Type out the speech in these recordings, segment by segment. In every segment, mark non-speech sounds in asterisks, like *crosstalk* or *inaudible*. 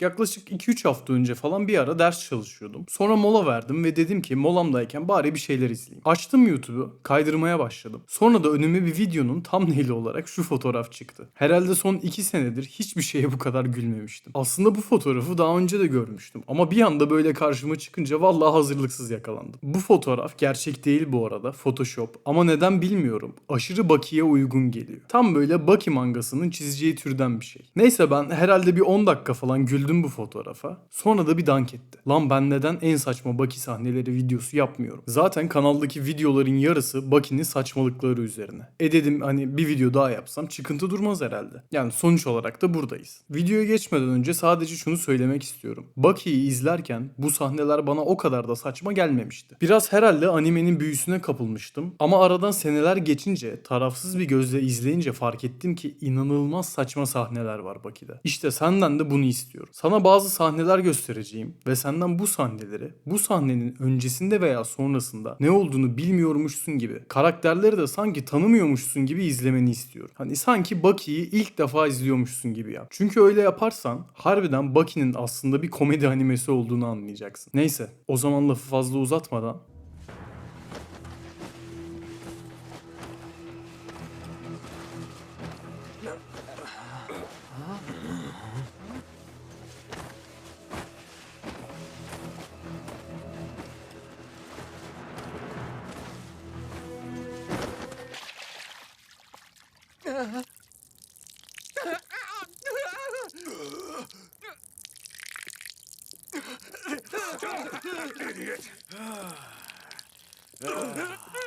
Yaklaşık 2-3 hafta önce falan bir ara ders çalışıyordum. Sonra mola verdim ve dedim ki molamdayken bari bir şeyler izleyeyim. Açtım YouTube'u, kaydırmaya başladım. Sonra da önüme bir videonun thumbnail'i olarak şu fotoğraf çıktı. Herhalde son 2 senedir hiçbir şeye bu kadar gülmemiştim. Aslında bu fotoğrafı daha önce de görmüştüm. Ama bir anda böyle karşıma çıkınca vallahi hazırlıksız yakalandım. Bu fotoğraf gerçek değil bu arada, Photoshop. Ama neden bilmiyorum. Aşırı Baki'ye uygun geliyor. Tam böyle Baki mangasının çizeceği türden bir şey. Neyse ben herhalde bir 10 dakika falan güldüm bu fotoğrafa. Sonra da bir dank etti. Lan ben neden en saçma Baki sahneleri videosu yapmıyorum? Zaten kanaldaki videoların yarısı Baki'nin saçmalıkları üzerine. E dedim hani bir video daha yapsam çıkıntı durmaz herhalde. Yani sonuç olarak da buradayız. Videoya geçmeden önce sadece şunu söylemek istiyorum. Baki'yi izlerken bu sahneler bana o kadar da saçma gelmemişti. Biraz herhalde animenin büyüsüne kapılmıştım. Ama aradan seneler geçince tarafsız bir gözle izleyince fark ettim ki inanılmaz saçma sahneler var Baki'de. İşte senden de bunu istiyorum. Sana bazı sahneler göstereceğim ve senden bu sahneleri bu sahnenin öncesinde veya sonrasında ne olduğunu bilmiyormuşsun gibi karakterleri de sanki tanımıyormuşsun gibi izlemeni istiyorum. Hani sanki Baki'yi ilk defa izliyormuşsun gibi yap. Çünkü öyle yaparsan harbiden Baki'nin aslında bir komedi animesi olduğunu anlayacaksın. Neyse o zaman lafı fazla uzatmadan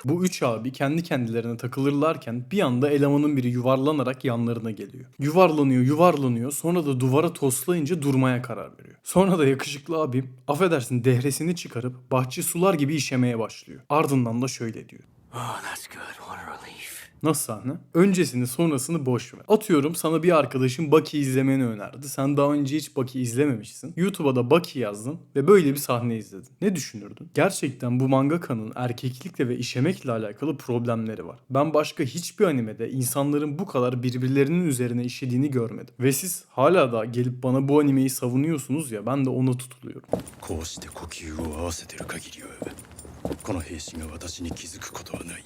Bu üç abi kendi kendilerine takılırlarken bir anda elemanın biri yuvarlanarak yanlarına geliyor. Yuvarlanıyor yuvarlanıyor sonra da duvara toslayınca durmaya karar veriyor. Sonra da yakışıklı abim affedersin dehresini çıkarıp bahçe sular gibi işemeye başlıyor. Ardından da şöyle diyor. Oh, that's good. What a relief. Nasıl sahne? Öncesini sonrasını boş ver. Atıyorum sana bir arkadaşın Baki izlemeni önerdi. Sen daha önce hiç Baki izlememişsin. YouTube'a da Baki yazdın ve böyle bir sahne izledin. Ne düşünürdün? Gerçekten bu mangakanın erkeklikle ve işemekle alakalı problemleri var. Ben başka hiçbir animede insanların bu kadar birbirlerinin üzerine işediğini görmedim. Ve siz hala da gelip bana bu animeyi savunuyorsunuz ya ben de ona tutuluyorum. こうして呼吸を合わせてる限りはこの兵士が私に気づくことはない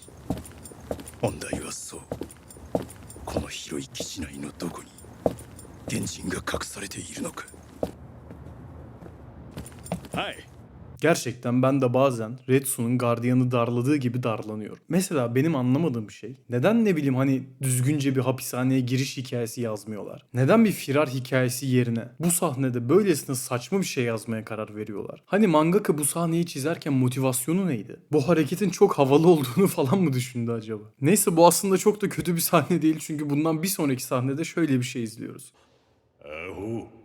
問題はそう。この広い基地内のどこに原人が隠されているのか。はい。Gerçekten ben de bazen Retsu'nun gardiyanı darladığı gibi darlanıyorum. Mesela benim anlamadığım şey neden ne bileyim hani düzgünce bir hapishaneye giriş hikayesi yazmıyorlar? Neden bir firar hikayesi yerine bu sahnede böylesine saçma bir şey yazmaya karar veriyorlar? Hani mangaka bu sahneyi çizerken motivasyonu neydi? Bu hareketin çok havalı olduğunu *laughs* falan mı düşündü acaba? Neyse bu aslında çok da kötü bir sahne değil çünkü bundan bir sonraki sahnede şöyle bir şey izliyoruz. ア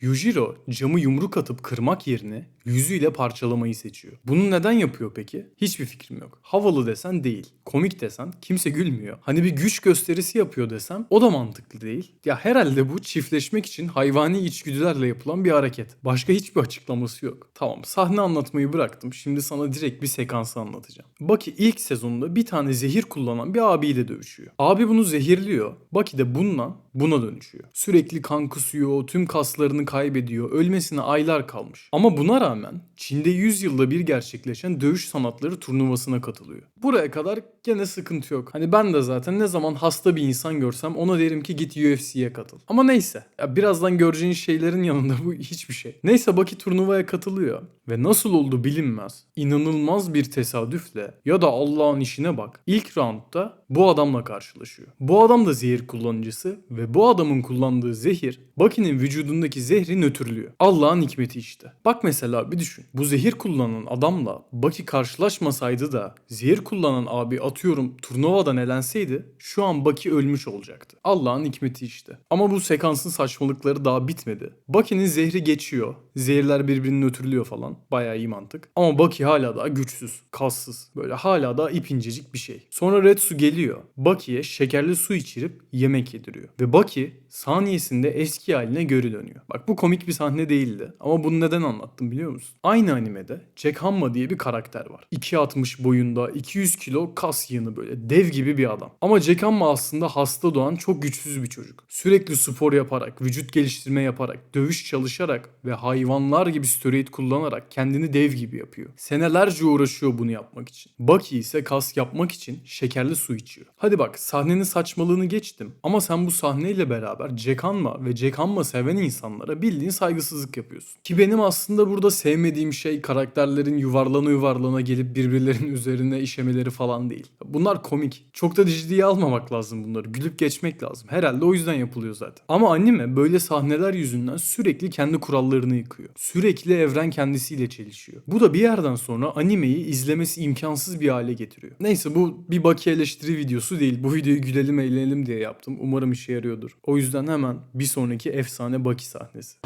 Yujiro camı yumruk atıp kırmak yerine yüzüyle parçalamayı seçiyor. Bunu neden yapıyor peki? Hiçbir fikrim yok. Havalı desen değil. Komik desen kimse gülmüyor. Hani bir güç gösterisi yapıyor desem o da mantıklı değil. Ya herhalde bu çiftleşmek için hayvani içgüdülerle yapılan bir hareket. Başka hiçbir açıklaması yok. Tamam sahne anlatmayı bıraktım. Şimdi sana direkt bir sekansı anlatacağım. Baki ilk sezonda bir tane zehir kullanan bir abiyle dövüşüyor. Abi bunu zehirliyor. Baki de bununla buna dönüşüyor. Sürekli kan kusuyor, tüm kaslarını kaybediyor. Ölmesine aylar kalmış. Ama buna rağmen Çin'de 100 yılda bir gerçekleşen dövüş sanatları turnuvasına katılıyor. Buraya kadar gene sıkıntı yok. Hani ben de zaten ne zaman hasta bir insan görsem ona derim ki git UFC'ye katıl. Ama neyse. Ya birazdan göreceğin şeylerin yanında bu *laughs* hiçbir şey. Neyse Baki turnuvaya katılıyor. Ve nasıl oldu bilinmez. İnanılmaz bir tesadüfle ya da Allah'ın işine bak. İlk roundda bu adamla karşılaşıyor. Bu adam da zehir kullanıcısı ve bu adamın kullandığı zehir Baki'nin vücudundaki zehri nötrlüyor. Allah'ın hikmeti işte. Bak mesela bir düşün. Bu zehir kullanan adamla Baki karşılaşmasaydı da zehir kullanan abi atıyorum turnuvadan elenseydi şu an Baki ölmüş olacaktı. Allah'ın hikmeti işte. Ama bu sekansın saçmalıkları daha bitmedi. Baki'nin zehri geçiyor. Zehirler birbirinin ötürülüyor falan. Bayağı iyi mantık. Ama Bucky hala daha güçsüz, kassız. Böyle hala daha ip incecik bir şey. Sonra Red Su geliyor. Bucky'ye şekerli su içirip yemek yediriyor. Ve Bucky saniyesinde eski haline geri dönüyor. Bak bu komik bir sahne değildi. Ama bunu neden anlattım biliyor musun? Aynı animede Jack Hamma diye bir karakter var. 2.60 boyunda, 200 kilo kas yığını böyle dev gibi bir adam. Ama Jack Hamma aslında hasta doğan çok güçsüz bir çocuk. Sürekli spor yaparak, vücut geliştirme yaparak, dövüş çalışarak ve hayvanlar gibi steroid kullanarak kendini dev gibi yapıyor. Senelerce uğraşıyor bunu yapmak için. Bucky ise kas yapmak için şekerli su içiyor. Hadi bak sahnenin saçmalığını geçtim ama sen bu sahneyle beraber Jack Hanma ve Jack Hanma seven insanlara bildiğin saygısızlık yapıyorsun. Ki benim aslında burada sevmediğim şey karakterlerin yuvarlana yuvarlana gelip birbirlerinin *laughs* üzerine işemeleri falan değil. Bunlar komik. Çok da ciddiye almamak lazım bunları. Gülüp geçmek lazım. Herhalde o yüzden yapılıyor zaten. Ama anime böyle sahneler yüzünden sürekli kendi kurallarını yıkıyor. Sürekli evren kendisiyle çelişiyor. Bu da bir yerden sonra animeyi izlemesi imkansız bir hale getiriyor. Neyse bu bir Baki eleştiri videosu değil. Bu videoyu gülelim eğlenelim diye yaptım. Umarım işe yarıyordur. O yüzden hemen bir sonraki efsane Baki sahnesi.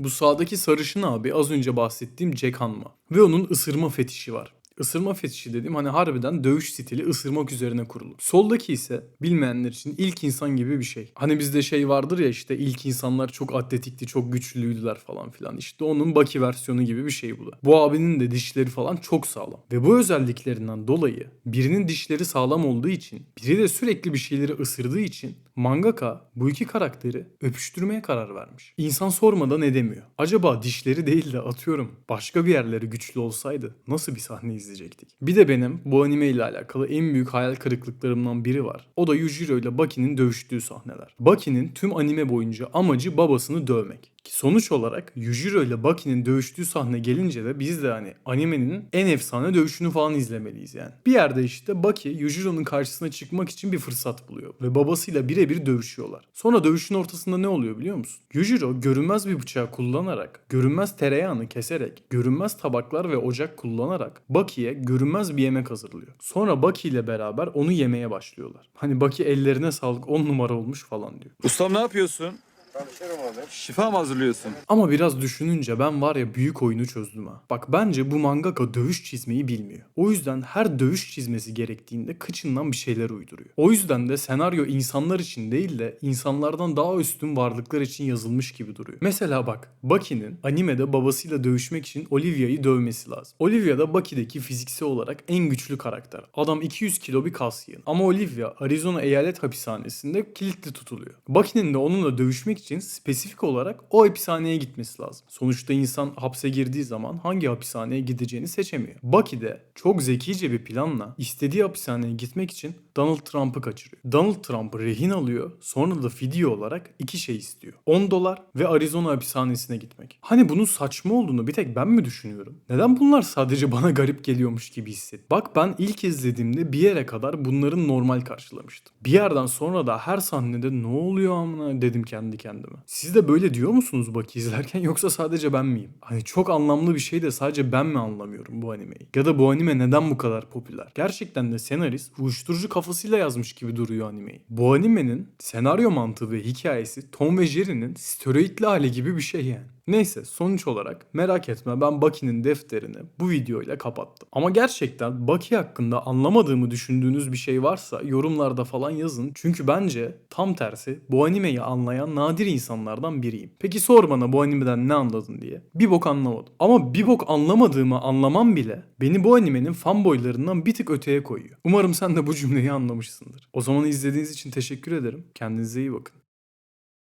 Bu sağdaki sarışın abi az önce bahsettiğim Jack Hanma. Ve onun ısırma fetişi var. Isırma fetişi dediğim hani harbiden dövüş stili ısırmak üzerine kurulu. Soldaki ise bilmeyenler için ilk insan gibi bir şey. Hani bizde şey vardır ya işte ilk insanlar çok atletikti, çok güçlüydüler falan filan. İşte onun Baki versiyonu gibi bir şey bu da. Bu abinin de dişleri falan çok sağlam. Ve bu özelliklerinden dolayı birinin dişleri sağlam olduğu için, biri de sürekli bir şeyleri ısırdığı için mangaka bu iki karakteri öpüştürmeye karar vermiş. İnsan sormadan edemiyor. Acaba dişleri değil de atıyorum başka bir yerleri güçlü olsaydı nasıl bir sahne izleyecektik? Bir de benim bu anime ile alakalı en büyük hayal kırıklıklarımdan biri var. O da Yujiro ile Baki'nin dövüştüğü sahneler. Baki'nin tüm anime boyunca amacı babasını dövmek. Sonuç olarak Yujiro ile Baki'nin dövüştüğü sahne gelince de biz de hani animenin en efsane dövüşünü falan izlemeliyiz yani. Bir yerde işte Baki Yujiro'nun karşısına çıkmak için bir fırsat buluyor ve babasıyla birebir dövüşüyorlar. Sonra dövüşün ortasında ne oluyor biliyor musun? Yujiro görünmez bir bıçağı kullanarak, görünmez tereyağını keserek, görünmez tabaklar ve ocak kullanarak Baki'ye görünmez bir yemek hazırlıyor. Sonra Baki ile beraber onu yemeye başlıyorlar. Hani Baki ellerine sağlık 10 numara olmuş falan diyor. Ustam ne yapıyorsun? Şifa mı hazırlıyorsun? Ama biraz düşününce ben var ya büyük oyunu çözdüm ha. Bak bence bu mangaka dövüş çizmeyi bilmiyor. O yüzden her dövüş çizmesi gerektiğinde kıçından bir şeyler uyduruyor. O yüzden de senaryo insanlar için değil de insanlardan daha üstün varlıklar için yazılmış gibi duruyor. Mesela bak Bucky'nin animede babasıyla dövüşmek için Olivia'yı dövmesi lazım. Olivia da Bucky'deki fiziksel olarak en güçlü karakter. Adam 200 kilo bir kas yığın. Ama Olivia Arizona eyalet hapishanesinde kilitli tutuluyor. Bucky'nin de onunla dövüşmek için spesifik olarak o hapishaneye gitmesi lazım. Sonuçta insan hapse girdiği zaman hangi hapishaneye gideceğini seçemiyor. Bucky de çok zekice bir planla istediği hapishaneye gitmek için Donald Trump'ı kaçırıyor. Donald Trump'ı rehin alıyor sonra da fidye olarak iki şey istiyor. 10 dolar ve Arizona hapishanesine gitmek. Hani bunun saçma olduğunu bir tek ben mi düşünüyorum? Neden bunlar sadece bana garip geliyormuş gibi hisset. Bak ben ilk izlediğimde bir yere kadar bunların normal karşılamıştım. Bir yerden sonra da her sahnede ne oluyor amına dedim kendi kendime. Siz de böyle diyor musunuz bak izlerken *laughs* yoksa sadece ben miyim? Hani çok anlamlı bir şey de sadece ben mi anlamıyorum bu animeyi? Ya da bu anime neden bu kadar popüler? Gerçekten de senarist uyuşturucu kafasıyla yazmış gibi duruyor animeyi. Bu animenin senaryo mantığı ve hikayesi Tom ve Jerry'nin steroidli hali gibi bir şey yani. Neyse sonuç olarak merak etme ben Bucky'nin defterini bu videoyla kapattım. Ama gerçekten Bucky hakkında anlamadığımı düşündüğünüz bir şey varsa yorumlarda falan yazın. Çünkü bence tam tersi bu animeyi anlayan nadir insanlardan biriyim. Peki sor bana bu animeden ne anladın diye. Bir bok anlamadım. Ama bir bok anlamadığımı anlamam bile beni bu animenin fanboylarından bir tık öteye koyuyor. Umarım sen de bu cümleyi anlamışsındır. O zaman izlediğiniz için teşekkür ederim. Kendinize iyi bakın.